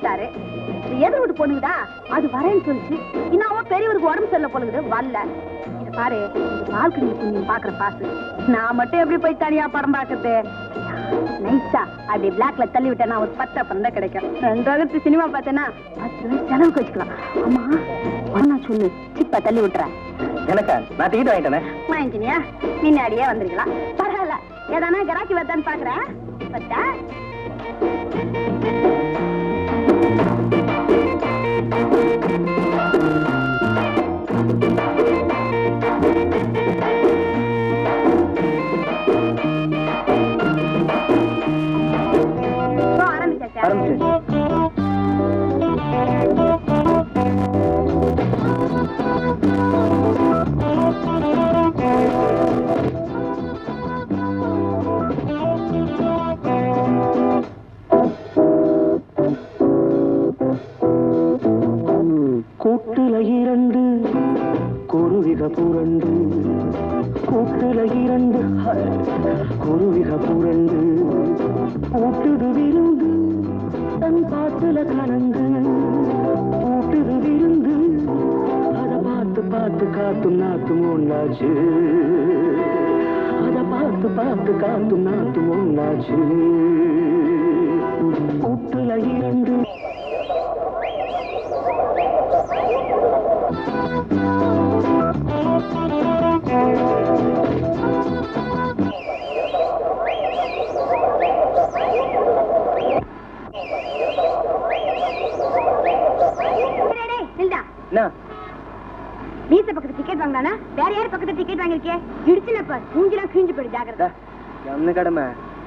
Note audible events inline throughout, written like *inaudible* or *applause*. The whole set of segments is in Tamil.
இது எதிர் வீட்டு பொண்ணுங்கடா அது வரேன்னு சொல்லிச்சு. இன்னும் பெரியவருக்கு உடம்பு சரியில்லை பொண்ணுங்குது வரல. இது பாரு இந்த பால்கனி நீ பாக்குற பாஸ் நான் மட்டும் எப்படி போய் தனியா படம் பார்க்கறது நைஸா அப்படி பிளாக்ல தள்ளி விட்டேன்னா ஒரு பத்து அப்புறம் தான் கிடைக்கும். ரெண்டாவது சினிமா பார்த்தேன்னா பத்து ரூபாய் செலவுக்கு வச்சுக்கலாம். ஆமா ஒன்னா சொல்லு. சிப்பா தள்ளி விட்டுறேன். எனக்கா நான் டிக்கெட் வாங்கிட்டேனே. வாங்கினியா முன்னாடியே வந்திருக்கலாம். பரவாயில்ல. ஏதானா கராக்கி வருதான்னு பாக்குறேன். பத்தா? குருவிக புரண்டு கூட்டுது விருந்து தன் பாட்டுல கலந்து கூட்டுது விருந்து அதை பார்த்து பார்த்து காத்தும் நாத்தும் ஒன்னாச்சு அதை பார்த்து பார்த்து காத்தும் நாத்தும் ஒன்னாச்சு கூட்டுல இரண்டு என்ன பக்கத்து டிக்கெட் வாங்கினானா? வேற யார் பக்கத்து டிக்கெட் வாங்கிருக்கே இடிச்சுல பார் மூஞ்சிலாம் கிழிஞ்சு போயிடு ஜாகிரதை என்ன கடமை.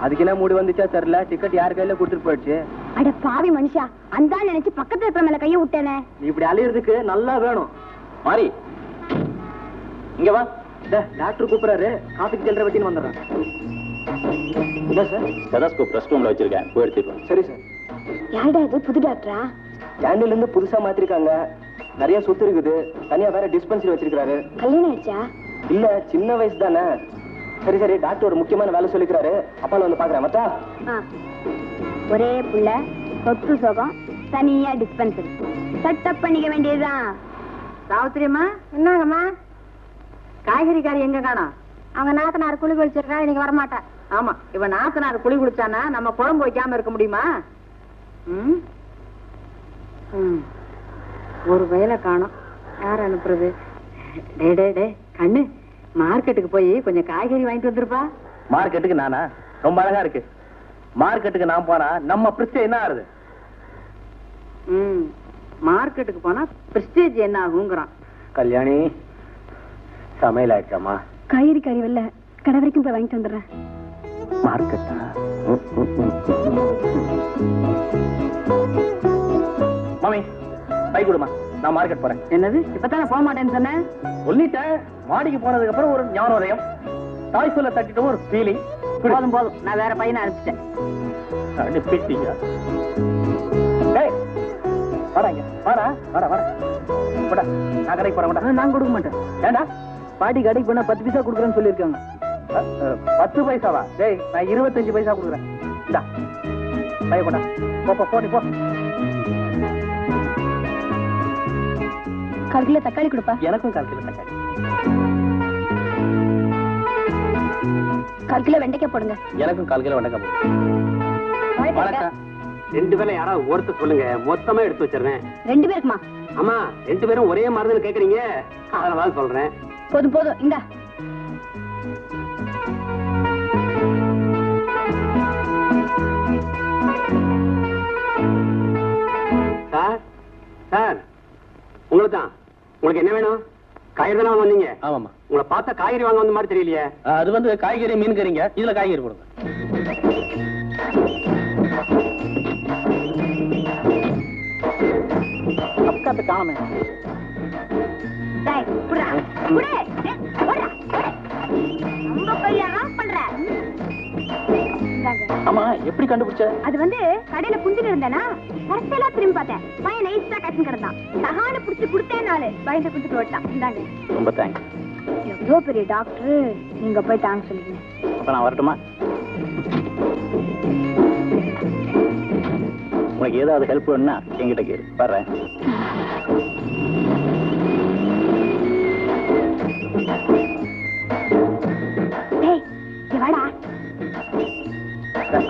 அதுக்கு என்ன மூடி வந்துச்சா தெரியல. டிக்கெட் யார் கையில கொடுத்துட்டு போயிடுச்சு? அட பாவி மனுஷா அந்த நினைச்சு பக்கத்துல இருக்கிற மேல கைய விட்டேனே. இப்படி அலையிறதுக்கு நல்லா வேணும். மாறி. இங்க வா. டே, டாக்டர் கூப்பிடுறாரு. காஃபிக்கு செல்ற வெட்டின்னு வந்துடுறேன். என்ன சார் ஸ்டெதஸ்கோப் ரெஸ்ட் ரூம்ல வச்சிருக்கேன். போய். சரி சார் யாருடா இது? புது டாக்டரா கேண்டில் இருந்து புதுசா மாத்திருக்காங்க. நிறைய சொத்து இருக்குது. தனியா வேற டிஸ்பென்சரி வச்சிருக்காரு கல்யாணம் ஆயிடுச்சா? இல்ல சின்ன வயசு தானே. சரி சரி டாக்டர் ஒரு முக்கியமான வேலை சொல்லிக்கிறாரு. அப்பால வந்து பாக்குறேன் மத்தா ஆ. ஒரே புள்ள சொத்து சுகம் தனியா டிஸ்பென்சரி செட்டப் பண்ணிக்க வேண்டியதுதான். சாவித்திரியம்மா என்னங்கம்மா? காய்கறிக்காரி எங்க காணோம்? அவங்க நாத்தனார் குழி குளிச்சிருக்கா இன்னைக்கு வரமாட்டா. ஆமா இவ நாத்தனார் குழி குளிச்சானா நம்ம குழம்பு வைக்காம இருக்க முடியுமா? ம்? ம். ஒரு வயலை காணோம். யார் அனுப்புறது? டே டே டே கண்ணு மார்க்கெட்டுக்கு போய் கொஞ்சம் காய்கறி வாங்கிட்டு வந்துருப்பா. மார்க்கெட்டுக்கு நானா? ரொம்ப அழகா இருக்கு. மார்க்கெட்டுக்கு நான் போனா நம்ம பிரச்சனை என்ன ஆறுது ம் மார்க்கெட்டுக்கு போனா பிரஸ்டேஜ் என்ன ஆகுங்கிறான். கல்யாணி சமையல் ஆயிடுச்சாமா காய்கறி கறி வரல கடை வரைக்கும் போய் வாங்கிட்டு வந்துடுறேன். மார்க்கெட்டா? பை கொடுமா நான் மார்க்கெட் போறேன். என்னது? இப்பதானே போக மாட்டேன்னு சொன்னேன் சொல்லிட்டேன். மாடிக்கு போனதுக்கு அப்புறம் ஒரு ஞானோதயம். தாய் சொல்ல தட்டிட்டும் ஒரு ஃபீலிங் போதும் போதும். நான் வேற பையனை அனுப்பிச்சிட்டேன். அனுப்பிட்டீங்க டேய் வாடா வாடா வாடா வாடா. நான் கடைக்கு போறேன் நான் கொடுக்க மாட்டேன். ஏண்டா? பாட்டி கடைக்கு போனா பத்து பைசா கொடுக்குறேன்னு சொல்லியிருக்காங்க. பத்து பைசாவா? டேய் நான் இருபத்தஞ்சு பைசா கொடுக்குறேன். இந்தா. பைய கொண்டா. போ போ, போ நீ போ. கால் கிலோ தக்காளி கொடுப்பா. எனக்கும் கால் கிலோ தக்காளி. கால் கிலோ வெண்டைக்காய் போடுங்க. எனக்கும் கால் கிலோ வெண்டைக்காய் போடு. வணக்கம். ரெண்டு பேரும் யாராவது ஒருத்தர் சொல்லுங்க. மொத்தமா எடுத்து வச்சிடுறேன். ரெண்டு பேருக்குமா ஆமா ரெண்டு பேரும் ஒரே மருந்துன்னு கேக்குறீங்க? அதனால சொல்றேன். போதும் போதும். இந்த. உங்களுக்கு என்ன வேணும்? காய்கறி தானே வந்தீங்க. ஆமாம்மா. உங்களை பார்த்தா காய்கறி வாங்க வந்த மாதிரி தெரியலையே. அது வந்து காய்கறி மீன் கறிங்க இதுல காய்கறி காணமே. இந்தாங்க. ஆமா எப்படி கண்டுபிடிச்ச? அது வந்து கடையில குந்திட்டு இருந்தேனா? கரெக்டெல்லாம் திரும்பி பார்த்தேன். பையன் நைஸா கட்டின்னு கிடந்தான். சகான புடிச்சு கொடுத்தேன் நாளு பயந்த கொடுத்து ஓட்டான் இந்தாங்க. ரொம்ப தேங்க்ஸ் எவ்வளோ பெரிய டாக்டர் நீங்க போய் தேங்க்ஸ் சொல்லுங்க. அப்ப நான் வரட்டுமா? உனக்கு ஏதாவது ஹெல்ப் வேணும்னா என்கிட்ட கேளு. வர்றேன்.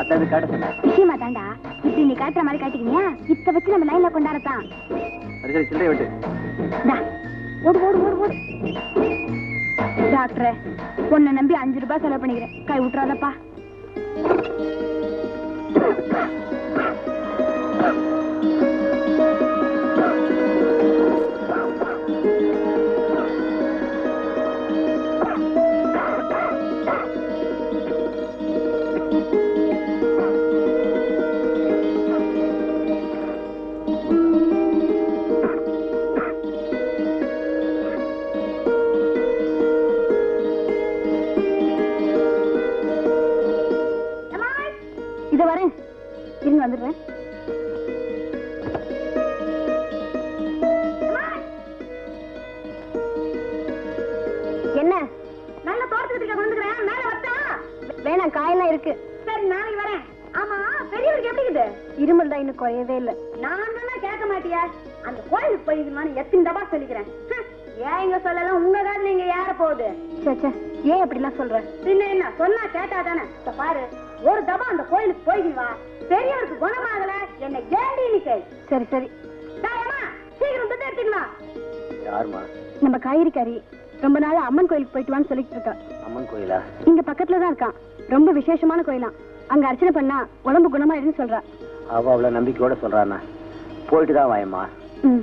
அத்தாவது காட்ட விஷயமா தாண்டா? காட்டுற மாதிரி காட்டிக்கினியா? இத்த வச்சு நம்ம லைன்ல கொண்டாடத்தான் சரி சரி சில்லறை விட்டு. டா, ஓடு ஓடு ஓடு ஓடு. டாக்டரே உன்னை நம்பி அஞ்சு ரூபாய் செலவு பண்ணிக்கிறேன். கை விட்டுறாதப்பா இருங்க என்ன? நல்ல தோட்டத்துக்கு கொண்டுக்கிறேன் மேல வட்டா வேணாம் காயெல்லாம் இருக்கு. சரி நாளைக்கு வரேன். ஆமா பெரியவருக்கு எப்படி இருக்குது இருமல் தான் இன்னும் குறையவே இல்ல. நான் தானே கேட்க மாட்டியா? அந்த கோயிலுக்கு போயிருந்தான்னு எத்தனை தபா சொல்லிக்கிறேன். ஏன் இங்க சொல்லலாம்? உங்க காதுல இங்க ஏற போகுது. ஏன் அப்படிலாம் சொல்ற? பின்ன என்ன? சொன்னா கேட்டா தானே? பாரு ஒரு தபா அந்த கோயிலுக்கு போயிட்டு பெரியவருக்கு குணமாகல என்ன ஏண்டி நீ சரி சரி. தாயம்மா சீக்கிரம் துட்டு எடுத்துட்டு வா யாருமா நம்ம காய்கறிக்காரி ரொம்ப நாள் அம்மன் கோயிலுக்கு போயிட்டு வான்னு சொல்லிட்டு இருக்கா. அம்மன் கோயிலா? இங்க பக்கத்துல தான் இருக்கான். ரொம்ப விசேஷமான கோயிலாம். அங்க அர்ச்சனை பண்ணா உடம்பு குணமாயிடுன்னு சொல்றா. அவ அவ்வளவு நம்பிக்கையோட சொல்றானா போயிட்டு தான் வாயம்மா. ம்.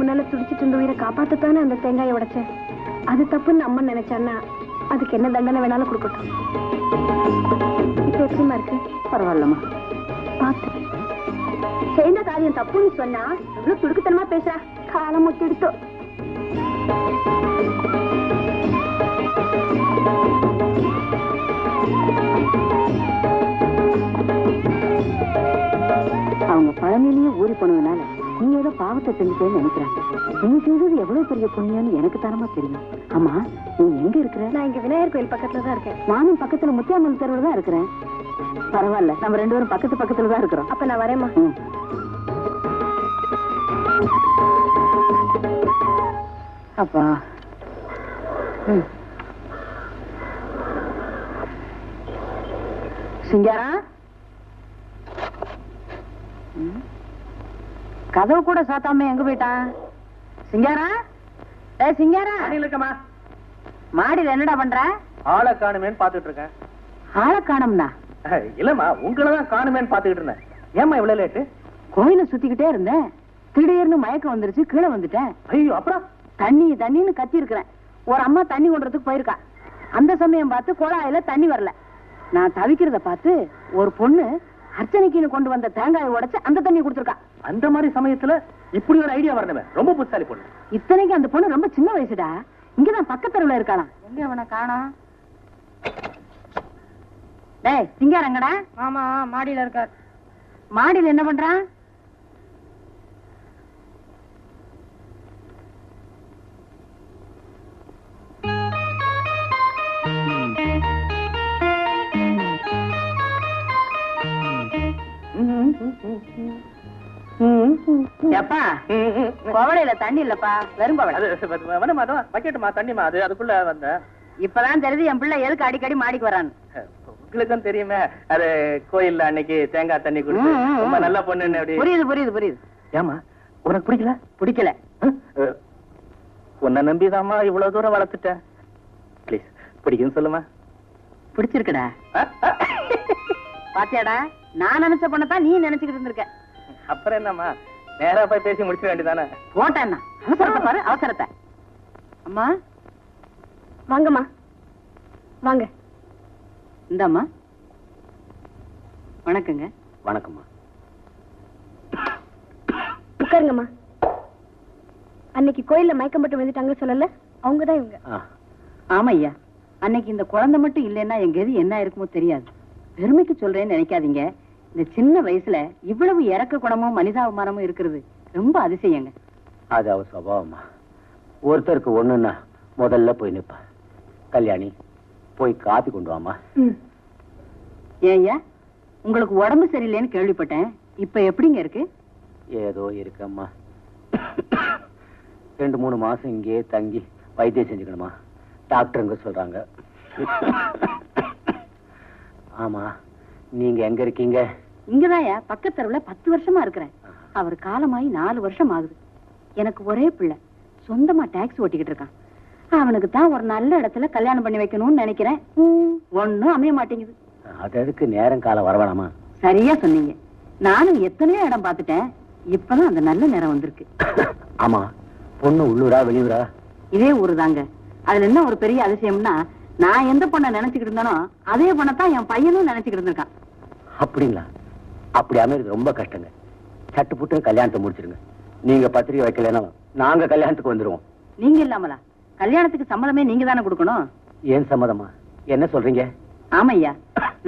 முன்னால துடிச்சிட்டு இருந்த உயிரை காப்பாத்தத்தானே அந்த தேங்காயை உடைச்சேன். அது தப்புன்னு அம்மன் நினைச்சான்னா அதுக்கு என்ன தண்டனை வேணாலும் கொடுக்கட்டும். இப்ப எப்படிமா இருக்கு? பரவாயில்லம்மா. பார்த்து. செய்த காரியம் தப்புன்னு சொன்னா எவ்வளவு துடுக்குத்தனமா பேசுறா? காலம் முத்திடுத்தோ அவங்க பழமையிலேயே ஊறி போனதுனால நீ ஏதோ பாவத்தை செஞ்சுட்டேன்னு நினைக்கிறாங்க நீ செய்தது எவ்வளவு பெரிய புண்ணியம்னு எனக்கு தரமா தெரியும். ஆமா நீ எங்க இருக்கிற? நான் இங்க விநாயகர் கோயில் பக்கத்துல தான் இருக்கேன். நானும் பக்கத்துல முத்தியாமல் தெருவில் தான் இருக்கிறேன். பரவாயில்ல நம்ம ரெண்டு பேரும் பக்கத்து பக்கத்துல தான் இருக்கிறோம். அப்ப நான் வரேம்மா. அப்பா. சிங்காரா? ம். கதவு கூட சாத்தாம எங்க போயிட்டான்? சிங்காரா? ஏ சிங்காரா? இருக்கமா மாடியில என்னடா பண்ற? ஆளை காணுமேன்னு பாத்துட்டு இருக்கேன். ஆளை காணோம்னா? இல்லம்மா உங்களை தான் காணுமேன்னு பாத்துக்கிட்டு இருந்தேன். ஏமா இவ்வளவு லேட்டு கோயில சுத்திக்கிட்டே இருந்தேன். திடீர்னு மயக்கம் வந்துருச்சு கீழே வந்துட்டேன். ஐயோ அப்புறம்? தண்ணி தண்ணின்னு கத்தி இருக்கிறேன் ஒரு அம்மா தண்ணி கொண்டுறதுக்கு போயிருக்கா. அந்த சமயம் பார்த்து குழாயில தண்ணி வரல. நான் தவிக்கிறத பார்த்து ஒரு பொண்ணு அர்ச்சனைக்குன்னு கொண்டு வந்த தேங்காயை உடைச்சு அந்த தண்ணி கொடுத்துருக்கா. அந்த மாதிரி சமயத்துல இப்படி ஒரு ஐடியா வரணுமே ரொம்ப புத்தாலி பொண்ணு. இத்தனைக்கு அந்த பொண்ணு ரொம்ப சின்ன வயசுடா. இங்கதான் பக்கத்தெருவுல இருக்காளாம். எங்க அவனை காணோம்? டேய் சிங்காரங்கடா ஆமா மாடியில இருக்கார். மாடியில என்ன பண்றான்? எப்பா கோவலையில தண்ணி இல்லப்பா வெறும் கோவலை. அது வேணுமா அதான் வைக்கட்டுமா தண்ணிமா அது அதுக்குள்ள வந்த. இப்பதான் தெரியுது என் பிள்ளை எதுக்கு அடிக்கடி மாடிக்கு வரான்னு. உங்களுக்கும் தெரியுமே அது கோயில்ல அன்னைக்கு தேங்காய் தண்ணி குடிச்சு. ரொம்ப நல்ல அப்படி புரியுது புரியுது புரியுது. ஏமா உனக்கு பிடிக்கல? பிடிக்கல. உன்னை நம்பிதாம்மா இவ்வளவு தூரம் வளர்த்துட்டேன். ப்ளீஸ் சொல்லுமா? பிடிச்சிருக்குடா. பாத்தியாடா நான் நினைச்ச பொண்ணத்தான் நீ நினைச்சுக்கிட்டு இருந்திருக்க. அப்புறம் என்னம்மா? நேரா போய் பேசி முடிச்சிட வேண்டியதானே போட்டேன்னா. அவசரத்தை பாரு அவசரத்தை. அம்மா. வாங்கம்மா. வாங்க. இந்தாம்மா. வணக்கங்க. வணக்கம்மா. உட்காருங்கம்மா. அன்னைக்கு கோயில்ல மயக்கம் போட்டு வந்துட்டாங்க சொல்லல? அவங்க தான் இவங்க. ஆமா ஐயா அன்னைக்கு இந்த குழந்தை மட்டும் இல்லைன்னா எங்க எது என்ன இருக்குமோ தெரியாது. பெருமைக்கு சொல்றேன்னு நினைக்காதீங்க. இந்த சின்ன வயசுல இவ்வளவு இறக்க குணமும் மனிதாபிமானமும் இருக்கிறது. ரொம்ப அதிசயங்க. அது அவ சுபாவம்மா ஒருத்தருக்கு ஒண்ணுன்னா முதல்ல போய் நிப்பா. கல்யாணி போய் காப்பி கொண்டு வாமா ஏய்யா உங்களுக்கு உடம்பு சரியில்லைன்னு கேள்விப்பட்டேன். இப்ப எப்படிங்க இருக்கு? ஏதோ இருக்கம்மா. ரெண்டு மூணு மாசம் இங்கேயே தங்கி வைத்தியம் செஞ்சுக்கணுமா. டாக்டருங்க சொல்றாங்க. ஆமா நீங்க எங்க இருக்கீங்க? இங்கதான்யா. பக்கத்து தெருவுல பத்து வருஷமா இருக்கிறேன். அவர் காலமாயி நாலு வருஷம் ஆகுது எனக்கு ஒரே பிள்ளை. சொந்தமா டாக்ஸி ஓட்டிக்கிட்டு இருக்கான். அவனுக்கு தான் ஒரு நல்ல இடத்துல கல்யாணம் பண்ணி வைக்கணும்னு நினைக்கிறேன். ம், ஒண்ணும் அமைய மாட்டேங்குது. அது எதுக்கு நேரம் காலம் வரவேணாமா? சரியா சொன்னீங்க. நானும் எத்தனையோ இடம் பார்த்துட்டேன். இப்பதான் அந்த நல்ல நேரம் வந்திருக்கு. *laughs* ஆமா. பொண்ணு உள்ளூரா வெளியூரா? இதே ஊரு தாங்க அதுல என்ன ஒரு பெரிய அதிசயம்னா நான் எந்த பொண்ணை நினைச்சுக்கிட்டு இருந்தானோ அதே பொண்ணத்தான் என் பையனும் நினைச்சுக்கிட்டு இருந்திருக்கான். அப்படிங்களா? அப்படி அமைறது ரொம்ப கஷ்டங்க. சட்டு புட்டு கல்யாணத்தை முடிச்சிருங்க. நீங்க பத்திரிக்கை வைக்கலைன்னா நாங்க கல்யாணத்துக்கு வந்துருவோம். நீங்க இல்லாமலா? கல்யாணத்துக்கு சம்மதமே நீங்க தானே கொடுக்கணும்? ஏன் சம்மதமா? என்ன சொல்றீங்க? ஆமையா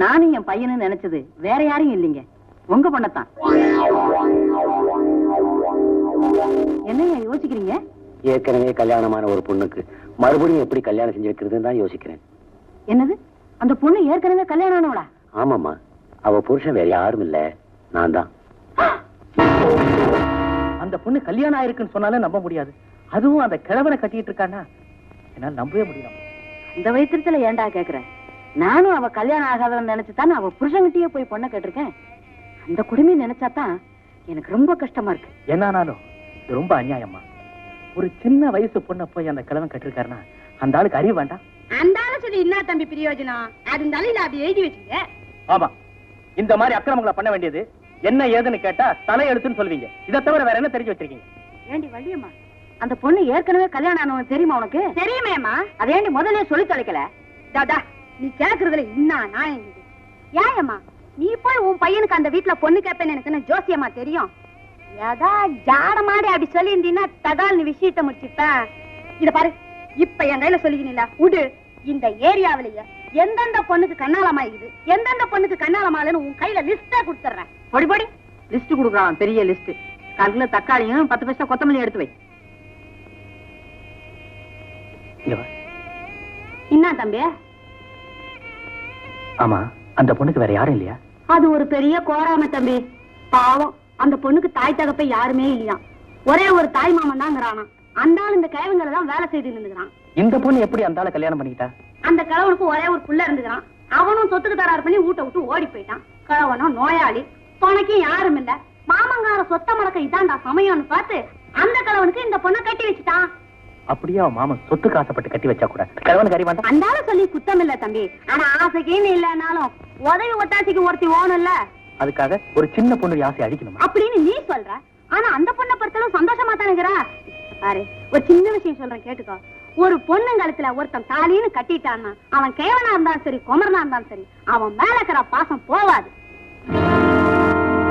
நானும் என் பையனும் நினைச்சது வேற யாரையும் இல்லைங்க. உங்க பொண்ணத்தான். என்னய்யா யோசிக்கிறீங்க? ஏற்கனவே கல்யாணமான ஒரு பொண்ணுக்கு மறுபடியும் எப்படி கல்யாணம் செஞ்சு வைக்கிறதுன்னு தான் யோசிக்கிறேன். என்னது? அந்த பொண்ணு ஏற்கனவே கல்யாணம் ஆனவளா? ஆமாம்மா. அவ புருஷன் வேற யாரும் இல்ல. நான் தான். அந்த பொண்ணு கல்யாணம் ஆயிருக்குன்னு சொன்னாலே நம்ப முடியாது. அதுவும் அந்த கிழவனை கட்டிட்டு இருக்கானா என்னால நம்பவே முடியல. இந்த வயிற்றுல ஏன்டா கேக்குற? நானும் அவ கல்யாணம் ஆகாதவன்னு நினைச்சுதான் அவ புருஷன்கிட்டயே போய் பொண்ணை கேட்டிருக்கேன். அந்த குடுமையை நினைச்சாதான் எனக்கு ரொம்ப கஷ்டமா இருக்கு. என்னானாலும் இது ரொம்ப அநியாயமா ஒரு சின்ன வயசு பொண்ணை போய் அந்த கிழவன் கட்டிருக்காருன்னா அந்த ஆளுக்கு அறிய வேண்டாம். அந்த ஆளு சொல்லி என்ன தம்பி பிரயோஜனம்? அது தலையில அப்படி எழுதி வச்சுங்க ஆமா. இந்த மாதிரி அக்கிரமங்களை பண்ண வேண்டியது என்ன ஏதுன்னு கேட்டா தலையெழுத்துன்னு சொல்வீங்க. இதை தவிர வேற என்ன தெரிஞ்சு வச்சிருக்கீங்க? ஏண்டி வள்ளியம்மா அந்த பொண்ணு ஏற்கனவே கல்யாணம் ஆனவன் தெரியுமா உனக்கு? தெரியுமேம்மா. அதேண்டி முதல்ல சொல்லி தொலைக்கல? தாதா நீ கேக்குறதுல இன்னா நான் ஏயம்மா நீ போய் உன் பையனுக்கு அந்த வீட்டுல பொண்ணு கேப்பேன்னு எனக்கு என்ன ஜோசியம்மா தெரியும். ஏதா ஜாட மாடி அப்படி சொல்லியிருந்தீங்கன்னா தடால் நீ விஷயத்த முடிச்சுப்பேன் இத பாரு இப்ப என் கையில சொல்லிக்கினீங்களா உடு. இந்த ஏரியாவிலேயே எந்தெந்த பொண்ணுக்கு கண்ணாலமா இருக்குது எந்தெந்த பொண்ணுக்கு கண்ணாலமாலன்னு உன் கையில லிஸ்டா கொடுத்துறேன் பொடி பொடி. லிஸ்ட் கொடுக்குறான் பெரிய லிஸ்ட் கால் கிலோ தக்காளியும் பத்து பைசா கொத்தமல்லி எடுத்து வா. என்ன தம்பி? ஆமா அந்த பொண்ணுக்கு வேற யாரும் இல்லையா? அது ஒரு பெரிய கோராம தம்பி. பாவம் அந்த பொண்ணுக்கு தாய் தகப்ப யாருமே இல்லையா ஒரே ஒரு தாய் மாமன் தாங்கிறானா அந்த ஆள் இந்த கிழவங்களை தான் வேலை செய்து நின்னுக்கிறான் இந்த பொண்ணு எப்படி அந்த ஆளை கல்யாணம் பண்ணிக்கிட்டா அந்த கிழவனுக்கு ஒரே ஒரு புள்ள இருந்துக்கிறான். அவனும் சொத்துக்கு தராறு பண்ணி வீட்டை விட்டு ஓடி போயிட்டான். கிழவனும் நோயாளி துணைக்கும் யாரும் இல்ல. மாமங்கார சொத்த மடக்க இதாண்டா சமயம்னு பார்த்து அந்த கிழவனுக்கு இந்த பொண்ணை கட்டி வச்சுட்டான். அப்படியே மாமன் சொத்துக்கு ஆசைப்பட்டு கட்டி வச்சா கூட. கிழவனுக்கு அறிய வேண்டாம் அந்த ஆள சொல்லி குத்தம் இல்ல தம்பி. ஆனா ஆசைக்குன்னு இல்லைனாலும் உதவி ஒத்தாசைக்கு ஒருத்தி ஓணும்ல அதுக்காக ஒரு சின்ன பொண்ணு ஆசை அழிக்கணுமா? அப்படின்னு நீ சொல்ற. ஆனா அந்த பொண்ணை பொறுத்தளவு சந்தோஷமா தானுங்கிறா பாரு ஒரு சின்ன விஷயம் சொல்றேன் கேட்டுக்கோ. ஒரு பொண்ணுங்கழுத்துல ஒருத்தன் தாலின்னு கட்டிட்டான்னா அவன் கேவனா இருந்தாலும் சரி குமரனா இருந்தாலும் சரி அவன் மேல இருக்கிற பாசம் போவாது.